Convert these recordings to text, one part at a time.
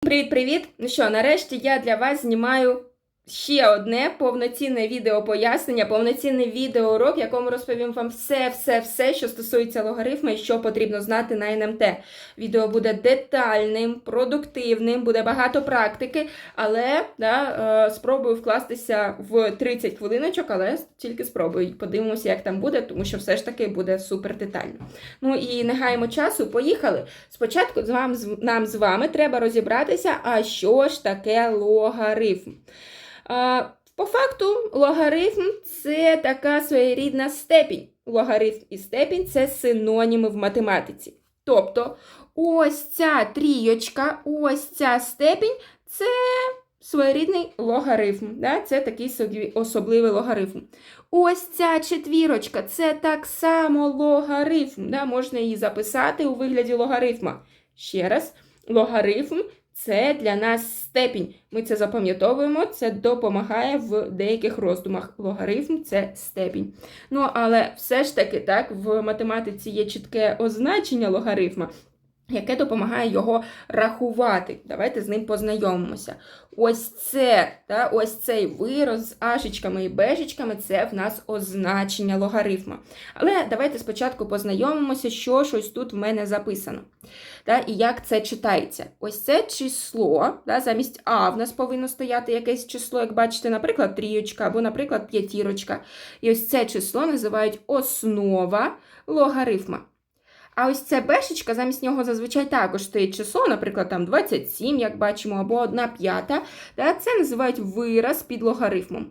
Привіт-привіт! Ну що, нарешті я для вас знімаю ще одне повноцінне відео пояснення, повноцінний відеоурок, в якому розповім вам все-все-все, що стосується логарифму і що потрібно знати на НМТ. Відео буде детальним, продуктивним, буде багато практики, але да, е, спробую вкластися в 30 хвилиночок, але тільки спробую. Подивимося, як там буде, тому що все ж таки буде супер детально. Ну і не гаємо часу, поїхали. Спочатку нам з вами треба розібратися, а що ж таке логарифм. По факту, логарифм це така своєрідна степінь. Логарифм і степінь це синоніми в математиці. Тобто, ось ця трійочка, ось ця степінь це своєрідний логарифм. Да? Це такий собі особливий логарифм. Ось ця четвірочка це так само логарифм. Да? Можна її записати у вигляді логарифма. Ще раз, логарифм це для нас степінь. Ми це запам'ятовуємо, це допомагає в деяких роздумах. Логарифм це степінь. Ну, але все ж таки, так, в математиці є чітке означення логарифма, яке допомагає його рахувати. Давайте з ним познайомимося. Ось це, та, ось цей вираз з ашечками і бежечками це в нас означення логарифма. Але давайте спочатку познайомимося, що щось тут в мене записано. Та, і як це читається. Ось це число, та, замість А в нас повинно стояти якесь число, як бачите, наприклад, трійочка або, наприклад, п'ятірочка. І ось це число називають основа логарифма. А ось ця бешечка, замість нього зазвичай також стоїть число, наприклад, там 27, як бачимо, або 1 п'ята. Та, це називають вираз під логарифмом.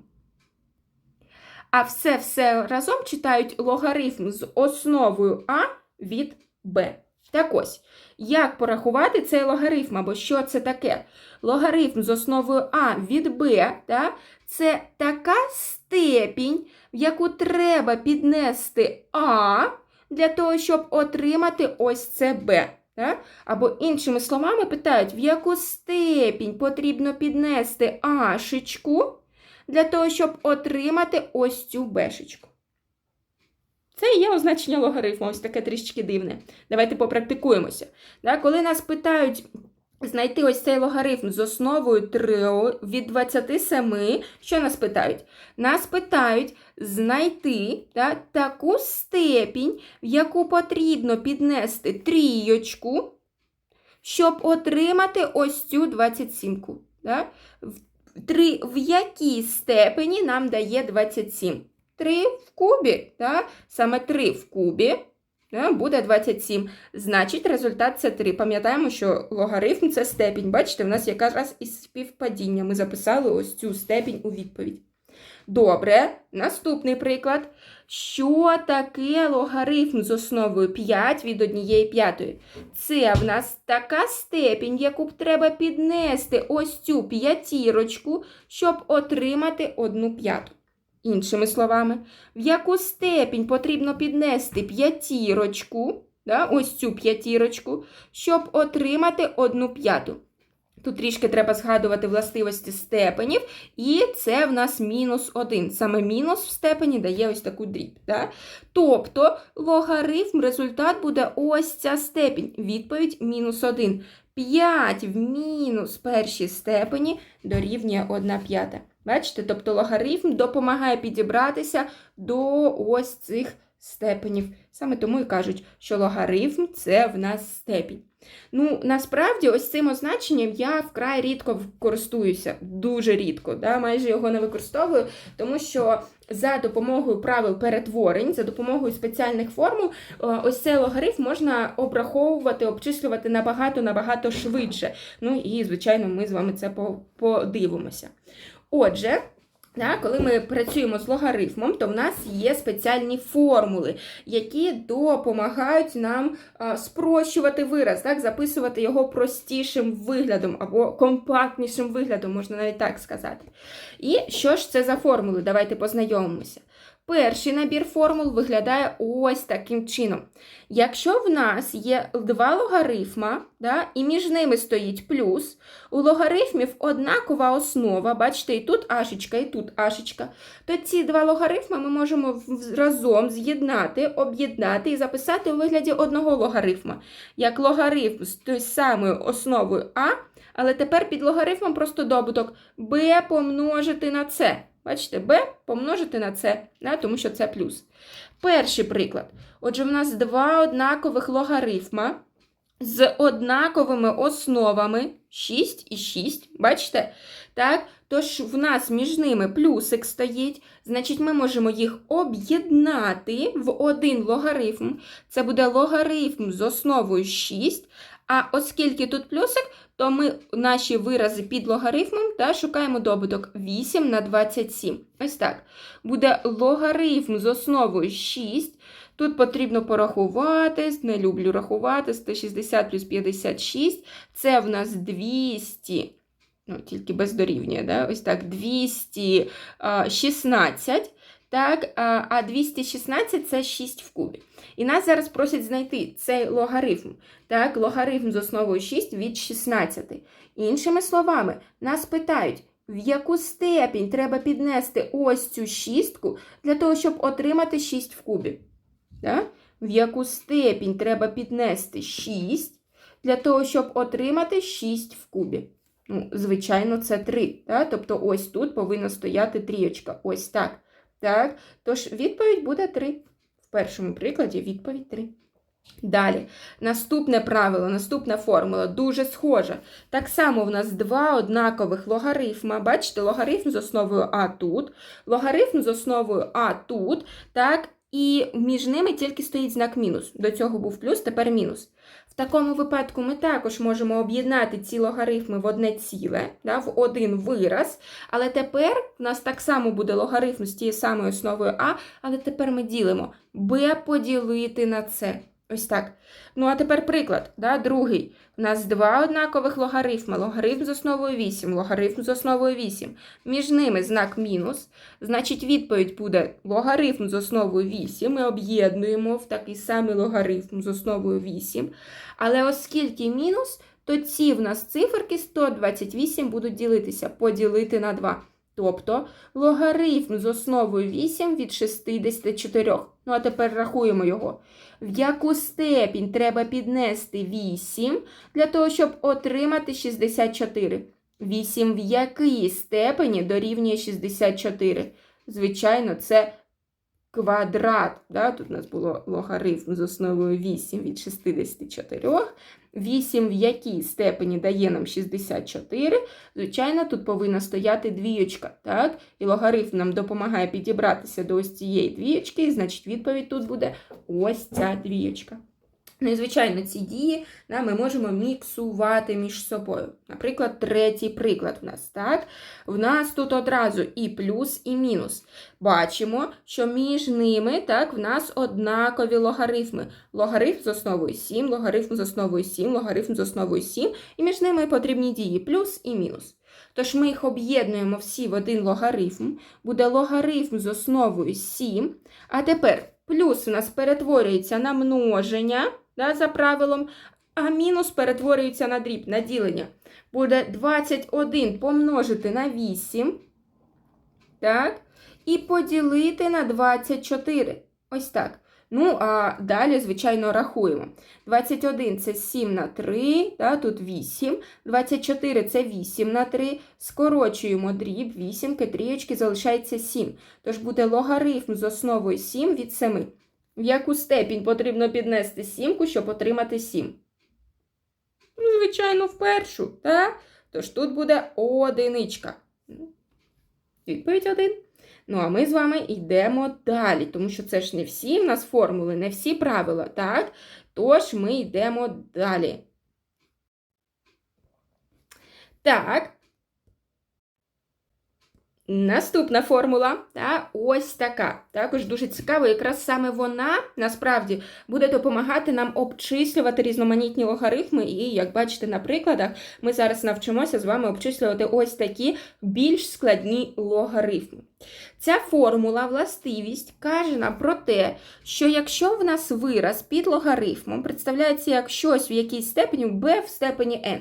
А все-все разом читають логарифм з основою А від Б. Так ось, як порахувати цей логарифм, або що це таке? Логарифм з основою А від Б, та, це така степінь, в яку треба піднести А для того, щоб отримати ось це Б. Так? Або іншими словами питають, в яку степінь потрібно піднести Ашечку для того, щоб отримати ось цю Бшечку. Це і є означення логарифму, ось таке трішечки дивне. Давайте попрактикуємося. Так? коли нас питають знайти ось цей логарифм з основою 3 від 27, що нас питають? Нас питають знайти да, таку степінь, в яку потрібно піднести трійочку, щоб отримати ось цю 27. Да? В, три, в якій степені нам дає 27? 3 в кубі, да? саме 3 в кубі буде 27. Значить, результат це 3. Пам'ятаємо, що логарифм це степінь. Бачите, в нас якраз із співпадіння. Ми записали ось цю степінь у відповідь. Добре, наступний приклад. Що таке логарифм з основою 5 від 1 п'ятої? Це в нас така степінь, яку б треба піднести ось цю п'ятірочку, щоб отримати 1 п'яту. Іншими словами, в яку степінь потрібно піднести п'ятірочку, да, ось цю п'ятірочку, щоб отримати 1 п'яту. Тут трішки треба згадувати властивості степенів, і це в нас мінус 1. Саме мінус в степені дає ось таку дріб. Да? Тобто логарифм результат буде ось ця степінь. Відповідь мінус 1. 5 в мінус першій степені дорівнює 1 п'ята. Бачите? Тобто логарифм допомагає підібратися до ось цих степенів. Саме тому і кажуть, що логарифм це в нас степінь. Ну, насправді, ось цим означенням я вкрай рідко користуюся, дуже рідко, да? майже його не використовую, тому що за допомогою правил перетворень, за допомогою спеціальних формул, е, ось цей логарифм можна обраховувати, обчислювати набагато-набагато швидше. Ну і, звичайно, ми з вами це подивимося. Отже, да, коли ми працюємо з логарифмом, то в нас є спеціальні формули, які допомагають нам спрощувати вираз, так, записувати його простішим виглядом або компактнішим виглядом, можна навіть так сказати. І що ж це за формули? Давайте познайомимося. Перший набір формул виглядає ось таким чином. Якщо в нас є два логарифма, да, і між ними стоїть плюс, у логарифмів однакова основа, бачите, і тут ашечка, і тут ашечка, то ці два логарифми ми можемо разом з'єднати, об'єднати і записати у вигляді одного логарифма. Як логарифм з тою самою основою А, але тепер під логарифмом просто добуток b помножити на c. Бачите, b помножити на c, да, тому що це плюс. Перший приклад. Отже, в нас два однакових логарифма з однаковими основами 6 і 6. Бачите? Так? Тож в нас між ними плюсик стоїть, значить ми можемо їх об'єднати в один логарифм. Це буде логарифм з основою 6. А оскільки тут плюсик, то ми наші вирази під логарифмом та шукаємо добуток 8 на 27. Ось так. Буде логарифм з основою 6. Тут потрібно порахувати, не люблю рахувати, 160 плюс 56. Це в нас 200. Ну, тільки без дорівнює, да? ось так, 216. Так, а а 216 це 6 в кубі. І нас зараз просять знайти цей логарифм. Так, логарифм з основою 6 від 16. Іншими словами, нас питають, в яку степінь треба піднести ось цю шістку для того, щоб отримати 6 в кубі. Так? В яку степінь треба піднести 6 для того, щоб отримати 6 в кубі. Ну, звичайно, це 3. Так? Тобто ось тут повинна стояти трієчка. Ось так. Так? Тож відповідь буде 3. В першому прикладі відповідь 3. Далі, наступне правило, наступна формула дуже схожа. Так само в нас два однакових логарифма. Бачите, логарифм з основою А тут, логарифм з основою А тут, так, і між ними тільки стоїть знак мінус. До цього був плюс, тепер мінус. В такому випадку ми також можемо об'єднати ці логарифми в одне ціле, да, в один вираз. Але тепер в нас так само буде логарифм з тією самою основою А, але тепер ми ділимо b поділити на c. Ось так. Ну, а тепер приклад, да, другий. У нас два однакових логарифми. Логарифм з основою 8, логарифм з основою 8. Між ними знак мінус. Значить, відповідь буде логарифм з основою 8. Ми об'єднуємо в такий самий логарифм з основою 8. Але оскільки мінус, то ці в нас циферки 128 будуть ділитися, поділити на 2. Тобто логарифм з основою 8 від 64. Ну, а тепер рахуємо його. В яку степінь треба піднести 8 для того, щоб отримати 64? 8 в якій степені дорівнює 64? Звичайно, це квадрат. Да? Тут у нас було логарифм з основою 8 від 64. 8 в якій степені дає нам 64. Звичайно, тут повинна стояти двієчка. Так? І логарифм нам допомагає підібратися до ось цієї двієчки, і значить відповідь тут буде ось ця двієчка. Ну і, звичайно, ці дії да, ми можемо міксувати між собою. Наприклад, третій приклад в нас. так? В нас тут одразу і плюс, і мінус. Бачимо, що між ними так, в нас однакові логарифми. Логарифм з основою 7, логарифм з основою 7, логарифм з основою 7, і між ними потрібні дії плюс і мінус. Тож ми їх об'єднуємо всі в один логарифм, буде логарифм з основою 7. А тепер плюс у нас перетворюється на множення да, за правилом, а мінус перетворюється на дріб, на ділення. Буде 21 помножити на 8. Так, і поділити на 24. Ось так. Ну, а далі, звичайно, рахуємо. 21 це 7 на 3, да, тут 8. 24 це 8 на 3. Скорочуємо дріб, 8, трієчки, залишається 7. Тож буде логарифм з основою 7 від 7. В яку степінь потрібно піднести сімку, щоб отримати 7? Ну, звичайно, в першу, так? Тож тут буде одиничка. Відповідь 1. Ну, а ми з вами йдемо далі, тому що це ж не всі в нас формули, не всі правила, так? Тож ми йдемо далі. Так. Наступна формула, та, ось така. Також дуже цікаво, якраз саме вона насправді буде допомагати нам обчислювати різноманітні логарифми. І, як бачите на прикладах, ми зараз навчимося з вами обчислювати ось такі більш складні логарифми. Ця формула, властивість, каже нам про те, що якщо в нас вираз під логарифмом представляється як щось в якійсь степені b в степені n,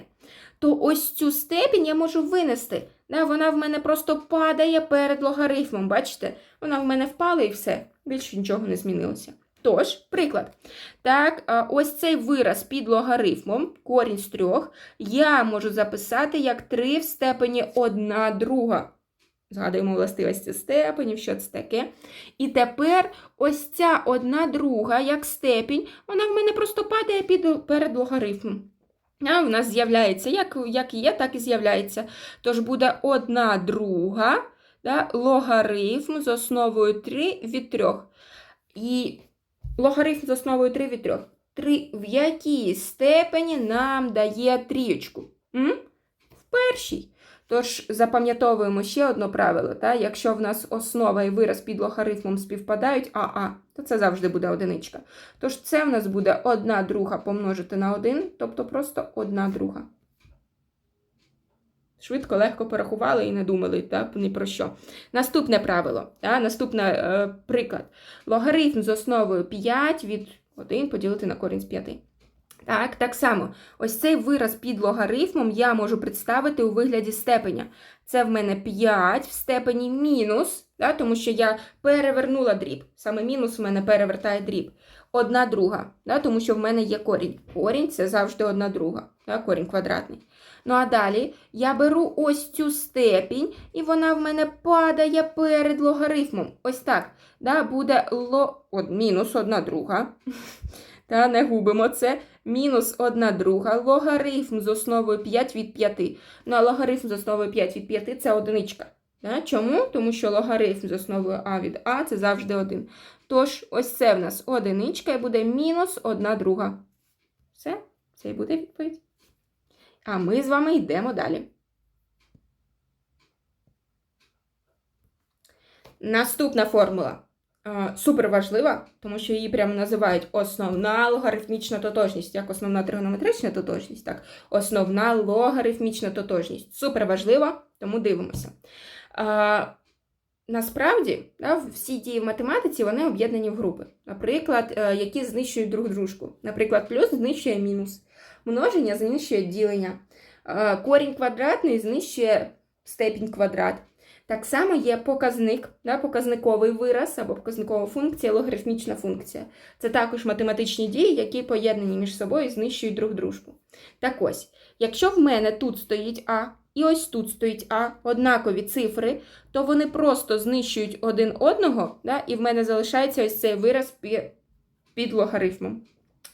то ось цю степінь я можу винести. Да, вона в мене просто падає перед логарифмом. Бачите? Вона в мене впала і все. Більше нічого не змінилося. Тож, приклад. Так, ось цей вираз під логарифмом, корінь з трьох, я можу записати як 3 в степені 1 друга. Згадуємо властивості степенів, що це таке. І тепер ось ця одна друга, як степінь, вона в мене просто падає під, перед логарифмом. В нас з'являється, як, як є, так і з'являється. Тож буде одна друга да, логарифм з основою 3 від 3. І логарифм з основою 3 від 3. 3 в якій степені нам дає трієчку? М? В першій. Тож запам'ятовуємо ще одне правило. Та? Якщо в нас основа і вираз під логарифмом співпадають АА, то це завжди буде одиничка. Тож це в нас буде одна друга помножити на 1, тобто просто одна друга. Швидко, легко порахували і не думали та, ні про що. Наступне правило, та, наступний е, приклад. Логарифм з основою 5 від 1 поділити на корінь з 5. Так, так само, ось цей вираз під логарифмом я можу представити у вигляді степеня. Це в мене 5 в степені мінус, да, тому що я перевернула дріб. Саме мінус в мене перевертає дріб. Одна друга, да, тому що в мене є корінь. Корінь це завжди одна друга, да, корінь квадратний. Ну а далі я беру ось цю степінь, і вона в мене падає перед логарифмом. Ось так. Да, Буде ло... От, мінус одна друга. Та не губимо це. Мінус 1 друга. Логарифм з основою 5 від 5. Ну, а логарифм з основою 5 від 5 це одиничка. Чому? Тому що логарифм з основою а від а це завжди 1. Тож, ось це в нас одиничка і буде мінус 1 друга. Все, це і буде відповідь. А ми з вами йдемо далі. Наступна формула. Супер важлива, тому що її прямо називають основна логарифмічна тотожність, як основна тригонометрична тотожність, так, основна логарифмічна тотожність. Супер важлива, тому дивимося. А, Насправді, да, всі дії в математиці вони об'єднані в групи. Наприклад, е, які знищують друг дружку. Наприклад, плюс знищує мінус, множення знищує ділення, е, корінь квадратний знищує степінь квадрат. Так само є показник, да, показниковий вираз або показникова функція, логарифмічна функція. Це також математичні дії, які поєднані між собою і знищують друг дружку. Так ось, якщо в мене тут стоїть А, і ось тут стоїть А, однакові цифри, то вони просто знищують один одного, да, і в мене залишається ось цей вираз під логарифмом.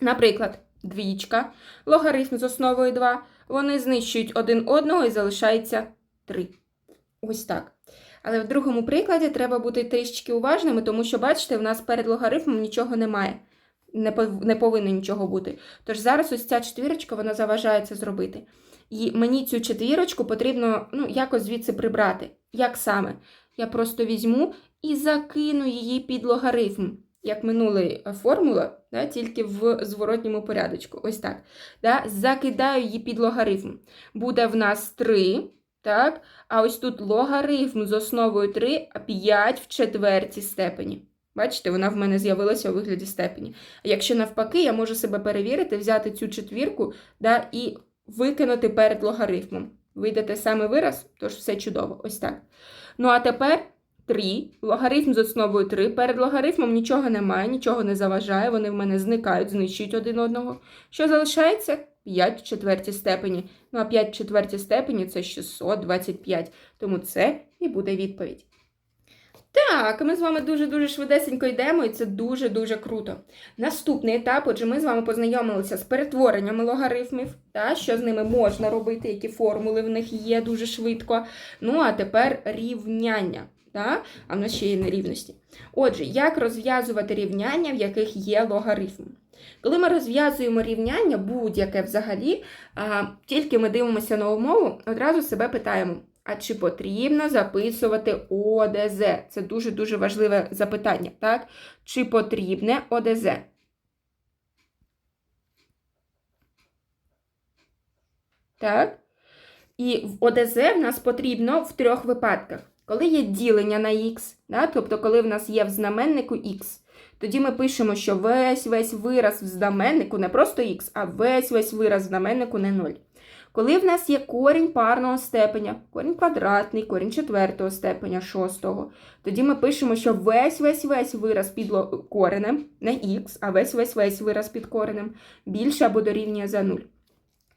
Наприклад, двічка, логарифм з основою 2, вони знищують один одного і залишається 3. Ось так. Але в другому прикладі треба бути трішечки уважними, тому що, бачите, в нас перед логарифмом нічого немає. Не пов... не повинно нічого бути. Тож зараз ось ця четвірочка вона заважає це зробити. І мені цю четвірочку потрібно ну, якось звідси прибрати. Як саме? Я просто візьму і закину її під логарифм, як минулий формула, да, тільки в зворотньому порядочку. Ось так. Да, Закидаю її під логарифм. Буде в нас 3. Так? А ось тут логарифм з основою 3, а 5 в четвертій степені. Бачите, вона в мене з'явилася у вигляді степені. А якщо навпаки, я можу себе перевірити, взяти цю четвірку да, і викинути перед логарифмом. Вийде те саме вираз, тож все чудово. Ось так. Ну, а тепер 3. Логарифм з основою 3. Перед логарифмом нічого немає, нічого не заважає, вони в мене зникають, знищують один одного. Що залишається? 5 в четвертій степені. Ну а 5 в четвертій степені це 625. Тому це і буде відповідь. Так, ми з вами дуже-дуже швидесенько йдемо, і це дуже-дуже круто. Наступний етап, отже, ми з вами познайомилися з перетвореннями логарифмів, та, що з ними можна робити, які формули в них є дуже швидко. Ну, а тепер рівняння. Та? А в нас ще є нерівності. Отже, як розв'язувати рівняння, в яких є логарифм? Коли ми розв'язуємо рівняння, будь-яке взагалі, тільки ми дивимося на умову, одразу себе питаємо, А чи потрібно записувати ОДЗ? Це дуже-дуже важливе запитання, так? Чи потрібне ОДЗ? Так? І в ОДЗ в нас потрібно в трьох випадках. Коли є ділення на х, да? тобто коли в нас є в знаменнику х, тоді ми пишемо, що весь весь вираз в знаменнику не просто х, а весь весь вираз в знаменнику не 0. Коли в нас є корінь парного степеня, корінь квадратний, корінь четвертого степеня, шостого, тоді ми пишемо, що весь весь весь вираз під коренем, не х, а весь весь весь вираз під коренем більше або дорівнює за 0.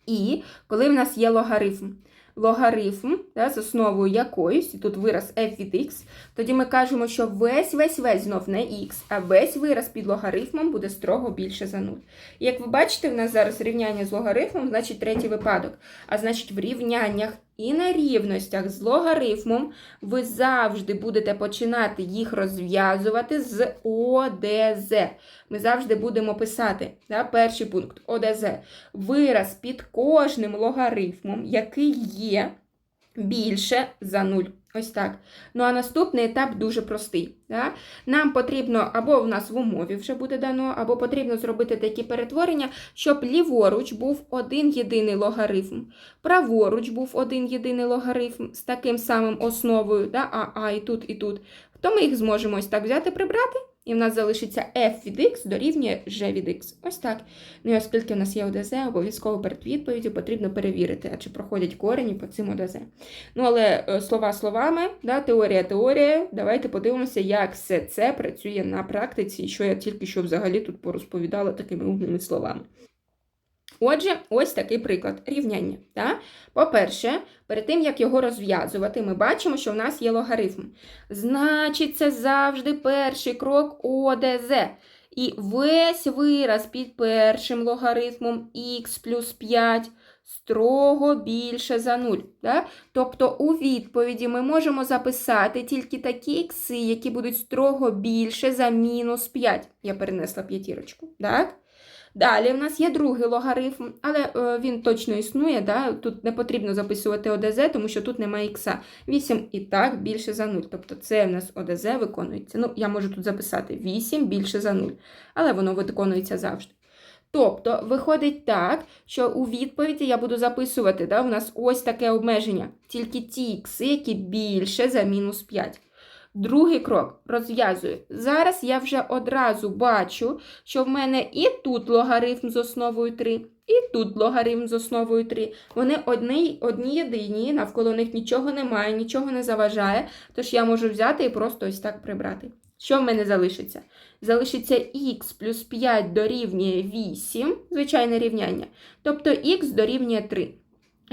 І коли в нас є логарифм, логарифм да, з основою якоїсь, і тут вираз f від x, тоді ми кажемо, що весь весь весь знов не x, а весь вираз під логарифмом буде строго більше за 0. І як ви бачите, в нас зараз рівняння з логарифмом, значить третій випадок. А значить, в рівняннях і на рівностях з логарифмом ви завжди будете починати їх розв'язувати з ОДЗ. Ми завжди будемо писати да, перший пункт ОДЗ. Вираз під кожним логарифмом, який є більше за 0. Ось так. Ну а наступний етап дуже простий. Да? Нам потрібно, або в нас в умові вже буде дано, або потрібно зробити такі перетворення, щоб ліворуч був один єдиний логарифм, праворуч був один єдиний логарифм з таким самим основою, да? а, а і тут, і тут. То ми їх зможемо ось так взяти, прибрати, і в нас залишиться f від x дорівнює g від x. Ось так. Ну і оскільки в нас є ОДЗ, обов'язково перед відповіддю потрібно перевірити, а чи проходять корені по цим ОДЗ. Ну, але е, слова словами, да, теорія теорія. Давайте подивимося, як все це працює на практиці, і що я тільки що взагалі тут порозповідала такими умними словами. Отже, ось такий приклад рівняння. По-перше, перед тим, як його розв'язувати, ми бачимо, що в нас є логарифм. Значить, це завжди перший крок ОДЗ. І весь вираз під першим логарифмом х плюс 5 строго більше за 0. Да? Тобто у відповіді ми можемо записати тільки такі ікси, які будуть строго більше за мінус 5. Я перенесла п'ятірочку. Так? Далі в нас є другий логарифм, але е, він точно існує. Да? Тут не потрібно записувати ОДЗ, тому що тут немає ікса. 8 і так більше за 0. Тобто це в нас ОДЗ виконується. Ну, я можу тут записати 8 більше за 0, але воно виконується завжди. Тобто, виходить так, що у відповіді я буду записувати, да, у нас ось таке обмеження, тільки ті ікси, які більше за мінус 5. Другий крок розв'язую. Зараз я вже одразу бачу, що в мене і тут логарифм з основою 3, і тут логарифм з основою 3. Вони одні, одні єдині, навколо них нічого немає, нічого не заважає, тож я можу взяти і просто ось так прибрати. Що в мене залишиться? Залишиться х плюс 5 дорівнює 8, звичайне рівняння, тобто х дорівнює 3.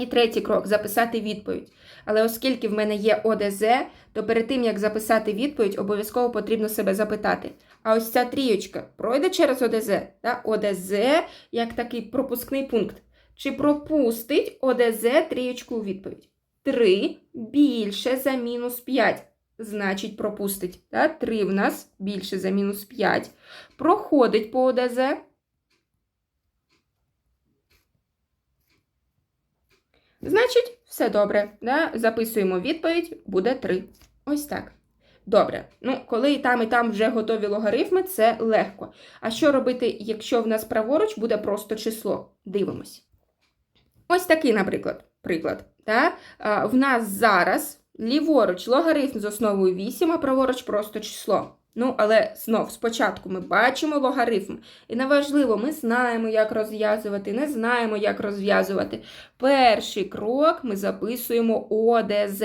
І третій крок записати відповідь. Але оскільки в мене є ОДЗ, то перед тим, як записати відповідь, обов'язково потрібно себе запитати. А ось ця трієчка пройде через ОДЗ? Да? ОДЗ як такий пропускний пункт. Чи пропустить ОДЗ трієчку у відповідь? 3 більше за мінус 5. Значить, пропустить. Да? 3 в нас більше за мінус 5. Проходить по ОДЗ. Значить, все добре. Да? Записуємо відповідь, буде 3. Ось так. Добре. Ну, коли і там, і там вже готові логарифми, це легко. А що робити, якщо в нас праворуч буде просто число? Дивимось. Ось такий, наприклад, приклад. Да? В нас зараз ліворуч логарифм з основою 8, а праворуч просто число. Ну, але знов спочатку ми бачимо логарифм. І неважливо, ми знаємо, як розв'язувати, не знаємо, як розв'язувати. Перший крок ми записуємо ОДЗ.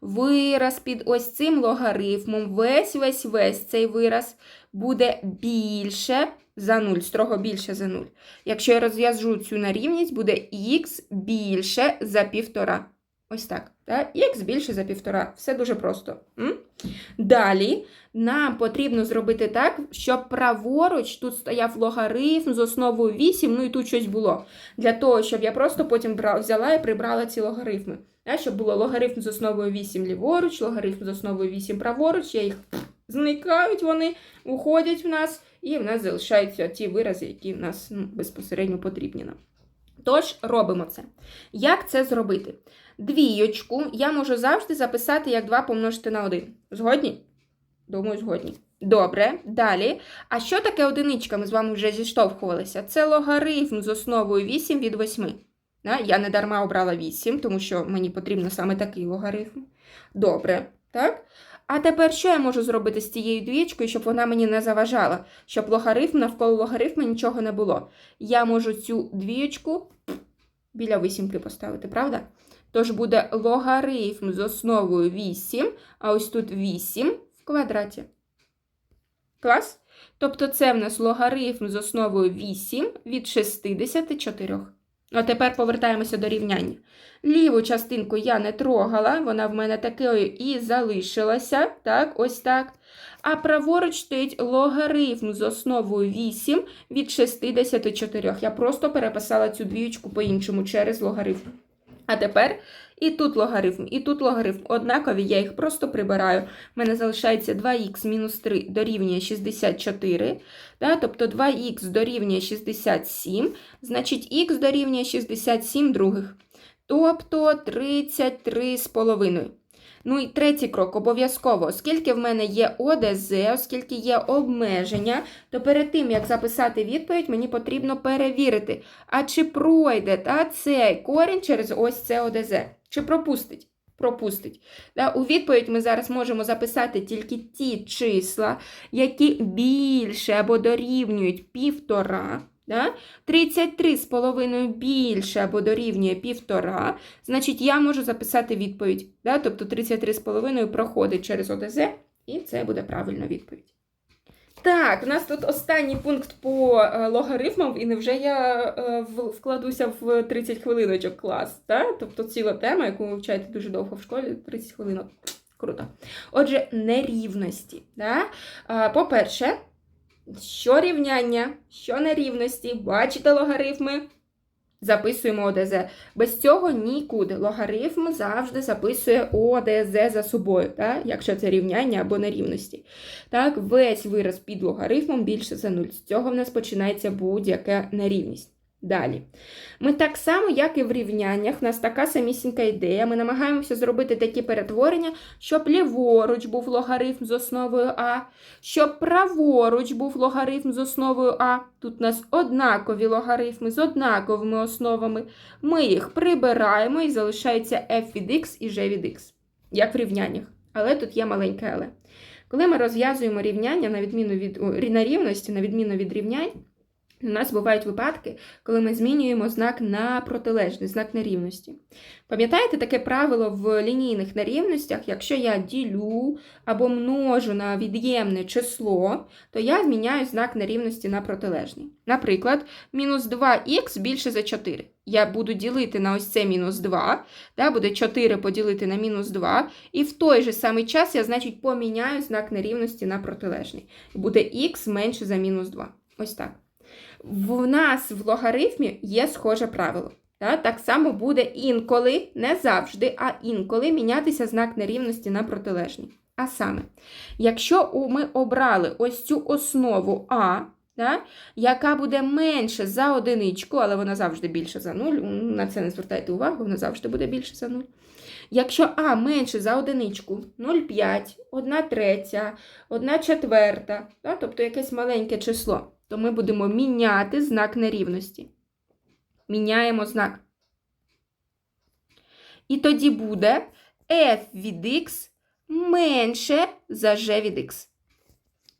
Вираз під ось цим логарифмом, весь весь весь цей вираз буде більше за 0, строго більше за 0. Якщо я розв'яжу цю нарівність, буде х більше за півтора. Ось так. Так? Х більше за півтора. Все дуже просто. М? Далі нам потрібно зробити так, щоб праворуч тут стояв логарифм з основою 8, ну і тут щось було. Для того, щоб я просто потім взяла і прибрала ці логарифми. Так? Щоб було логарифм з основою 8 ліворуч, логарифм з основою 8 праворуч, я їх зникають, вони уходять в нас, і в нас залишаються ті вирази, які нас ну, безпосередньо потрібні нам. Тож робимо це. Як це зробити? Двієчку я можу завжди записати як 2 помножити на 1. Згодні? Думаю, згодні. Добре, далі. А що таке одиничка? Ми з вами вже зіштовхувалися. Це логарифм з основою 8 від 8. Да? Я не дарма обрала 8, тому що мені потрібно саме такий логарифм. Добре, так? А тепер що я можу зробити з цією двічкою, щоб вона мені не заважала, щоб логарифм навколо логарифма нічого не було. Я можу цю двічку біля вісімки поставити, правда? Тож буде логарифм з основою 8, а ось тут 8 в квадраті. Клас? Тобто це в нас логарифм з основою 8 від 64. А тепер повертаємося до рівняння. Ліву частинку я не трогала, вона в мене такою і залишилася. Так, ось так. А праворуч стоїть логарифм з основою 8 від 64. Я просто переписала цю двічку по-іншому через логарифм. А тепер і тут логарифм, і тут логарифм. Однакові, я їх просто прибираю. У мене залишається 2х мінус 3 дорівнює 64. Да? Тобто 2х дорівнює 67, значить х дорівнює 67 других. Тобто 33 з половиною. Ну і третій крок обов'язково, оскільки в мене є ОДЗ, оскільки є обмеження, то перед тим, як записати відповідь, мені потрібно перевірити, а чи пройде та, цей корінь через ось це ОДЗ, чи пропустить. Пропустить. Да, у відповідь ми зараз можемо записати тільки ті числа, які більше або дорівнюють півтора. Да? 33 з половиною більше або дорівнює півтора, значить я можу записати відповідь. Да? Тобто 33 з половиною проходить через ОДЗ, і це буде правильна відповідь. Так, у нас тут останній пункт по е, логарифмам, і невже я е, вкладуся в 30 хвилиночок клас? Да? Тобто ціла тема, яку ви вивчаєте дуже довго в школі, 30 хвилинок. Круто. Отже, нерівності. Да? По-перше, що рівняння, що нерівності, бачите логарифми, записуємо ОДЗ. Без цього нікуди. Логарифм завжди записує ОДЗ за собою, так? якщо це рівняння або нерівності. Так, весь вираз під логарифмом більше за 0. З цього в нас починається будь-яка нерівність. Далі. Ми так само, як і в рівняннях, в нас така самісінька ідея. Ми намагаємося зробити такі перетворення, щоб ліворуч був логарифм з основою А, щоб праворуч був логарифм з основою А. Тут у нас однакові логарифми з однаковими основами. Ми їх прибираємо і залишається f від x і g від x, як в рівняннях. Але тут є маленьке але. Коли ми розв'язуємо рівняння на відміну від на рівності, на відміну від рівнянь, у нас бувають випадки, коли ми змінюємо знак на протилежний, знак нерівності. Пам'ятаєте таке правило в лінійних нерівностях? Якщо я ділю або множу на від'ємне число, то я зміняю знак нерівності на протилежний. Наприклад, мінус 2х більше за 4. Я буду ділити на ось це мінус 2, да, буде 4 поділити на мінус 2, і в той же самий час я, значить, поміняю знак нерівності на протилежний. Буде х менше за мінус 2. Ось так. В нас в логарифмі є схоже правило. Та, так само буде інколи, не завжди, а інколи мінятися знак нерівності на протилежний. А саме, якщо ми обрали ось цю основу А, та, яка буде менше за одиничку, але вона завжди більше за 0, на це не звертайте увагу, вона завжди буде більше за 0. Якщо А менше за одиничку 0,5, 1 третя, 1 четверта, та, тобто якесь маленьке число, то ми будемо міняти знак нерівності. Міняємо знак. І тоді буде f від x менше за g від x.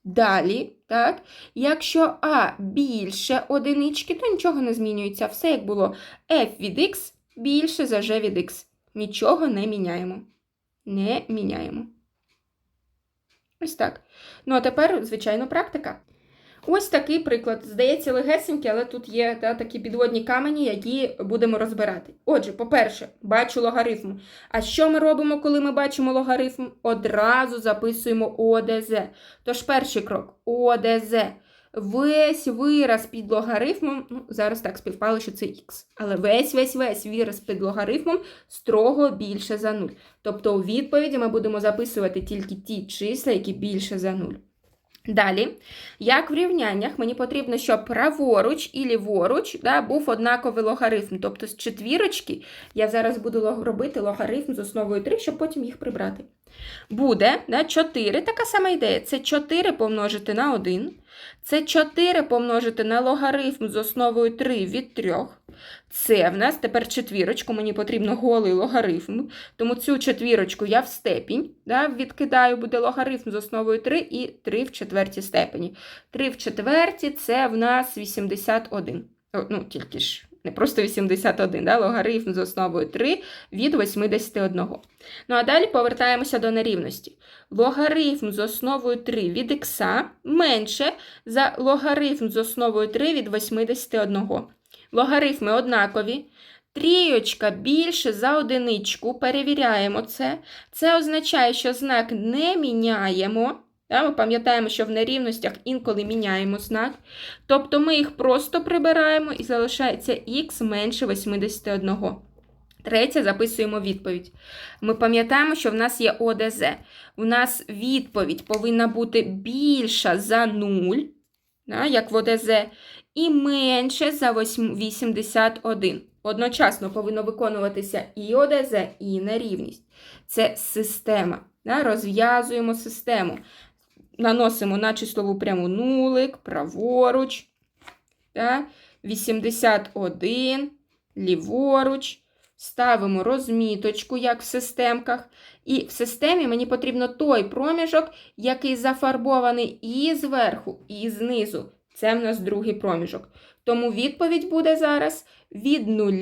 Далі, так, якщо а більше одинички, то нічого не змінюється. Все як було f від x більше за g від x. Нічого не міняємо. Не міняємо. Ось так. Ну, а тепер, звичайно, практика. Ось такий приклад. Здається, легесенький, але тут є та, такі підводні камені, які будемо розбирати. Отже, по-перше, бачу логарифм. А що ми робимо, коли ми бачимо логарифм? Одразу записуємо ОДЗ. Тож перший крок ОДЗ. Весь вираз під логарифмом, ну, зараз так співпало, що це х. Але весь весь весь вираз під логарифмом строго більше за 0. Тобто у відповіді ми будемо записувати тільки ті числа, які більше за 0. Далі, як в рівняннях, мені потрібно, щоб праворуч і ліворуч да, був однаковий логарифм. Тобто з четвірочки я зараз буду робити логарифм з основою 3, щоб потім їх прибрати. Буде да, 4, така сама ідея. Це 4 помножити на 1. Це 4 помножити на логарифм з основою 3 від 3. Це в нас тепер четвірочку, мені потрібно голий логарифм. Тому цю четвірочку я в степінь да, відкидаю, буде логарифм з основою 3 і 3 в четвертій степені. 3 в четвертій це в нас 81. Ну, тільки ж не просто 81, да, логарифм з основою 3 від 81. Ну а далі повертаємося до нерівності. Логарифм з основою 3 від х менше за логарифм з основою 3 від 81. Логарифми однакові. Трійочка більше за одиничку. Перевіряємо це. Це означає, що знак не міняємо. Ми пам'ятаємо, що в нерівностях інколи міняємо знак. Тобто ми їх просто прибираємо і залишається х менше 81. Третє, записуємо відповідь. Ми пам'ятаємо, що в нас є ОДЗ. У нас відповідь повинна бути більша за 0, як в ОДЗ, і менше за 81. Одночасно повинно виконуватися і ОДЗ, і нерівність. Це система. Розв'язуємо систему. Наносимо на числову пряму нулик, праворуч. Да, 81, ліворуч. Ставимо розміточку, як в системках. І в системі мені потрібно той проміжок, який зафарбований і зверху, і знизу. Це в нас другий проміжок. Тому відповідь буде зараз від 0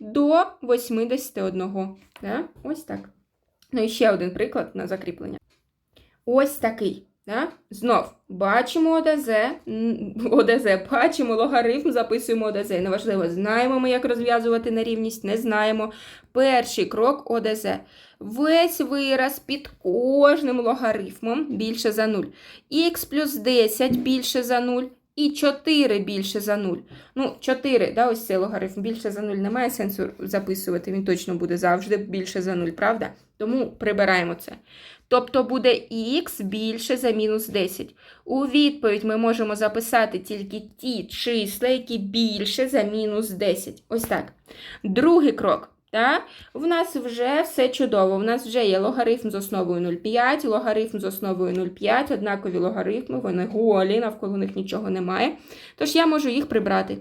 до 81. Да? Ось так. Ну і ще один приклад на закріплення. Ось такий. Да? Знов бачимо ОДЗ, ОДЗ, бачимо логарифм, записуємо ОДЗ. Неважливо, знаємо ми, як розв'язувати нерівність, не знаємо. Перший крок ОДЗ. Весь вираз під кожним логарифмом більше за 0. Х плюс 10 більше за 0. І 4 більше за 0. Ну, 4, да, ось цей логарифм більше за 0 немає сенсу записувати, він точно буде завжди більше за 0, правда? Тому прибираємо це. Тобто буде х більше за мінус 10. У відповідь ми можемо записати тільки ті числа, які більше за мінус 10. Ось так. Другий крок. Так? В нас вже все чудово. У нас вже є логарифм з основою 0,5, логарифм з основою 0,5, однакові логарифми, вони голі, навколо них нічого немає. Тож я можу їх прибрати.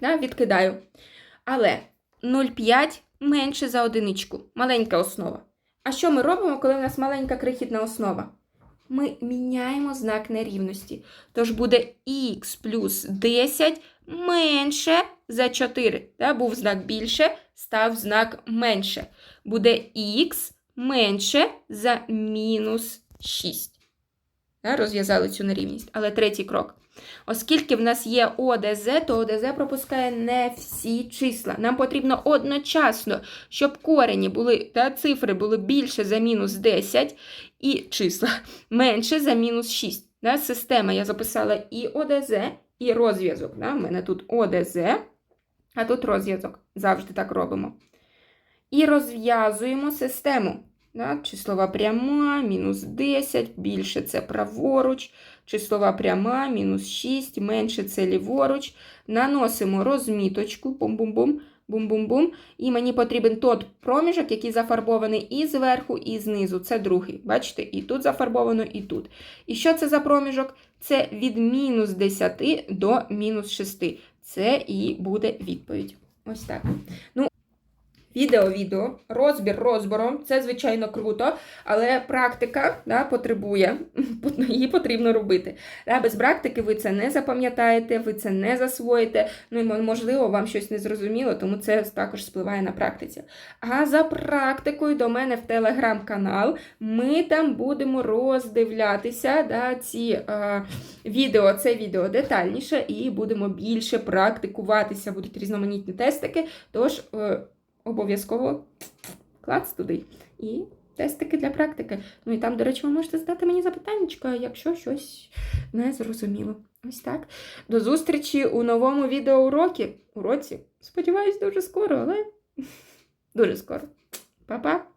Так? Відкидаю. Але 0,5 менше за одиничку. Маленька основа. А що ми робимо, коли в нас маленька крихітна основа? Ми міняємо знак нерівності. Тож буде х плюс 10 менше за 4. Да? Був знак більше, став знак менше. Буде х менше за мінус 6. Розв'язали цю нерівність. Але третій крок. Оскільки в нас є ОДЗ, то ОДЗ пропускає не всі числа. Нам потрібно одночасно, щоб корені були, та цифри були більше за мінус 10 і числа менше за мінус 6. Да? Система я записала і ОДЗ, і розв'язок. У мене тут ОДЗ, а тут розв'язок. Завжди так робимо. І розв'язуємо систему. Да? Числова пряма, мінус 10, більше це праворуч, числова пряма, мінус 6, менше це ліворуч. Наносимо розміточку, бум-бум-бум, бум-бум-бум. І мені потрібен той проміжок, який зафарбований і зверху, і знизу. Це другий. Бачите, і тут зафарбовано, і тут. І що це за проміжок? Це від мінус 10 до мінус 6. Це і буде відповідь. Ось так. Ну, Відео, відео, розбір розбором. Це, звичайно, круто, але практика да, потребує, її потрібно робити. Да, без практики ви це не запам'ятаєте, ви це не засвоїте. Ну і можливо, вам щось не зрозуміло, тому це також спливає на практиці. А за практикою до мене в телеграм-канал ми там будемо роздивлятися да, ці е, відео, це відео детальніше, і будемо більше практикуватися. Будуть різноманітні тестики. Тож. Е, обов'язково клац туди. І тестики для практики. Ну і там, до речі, ви можете задати мені запитання, якщо щось не зрозуміло. Ось так. До зустрічі у новому відеоуроці. Уроці. Сподіваюсь, дуже скоро, але дуже скоро. Па-па!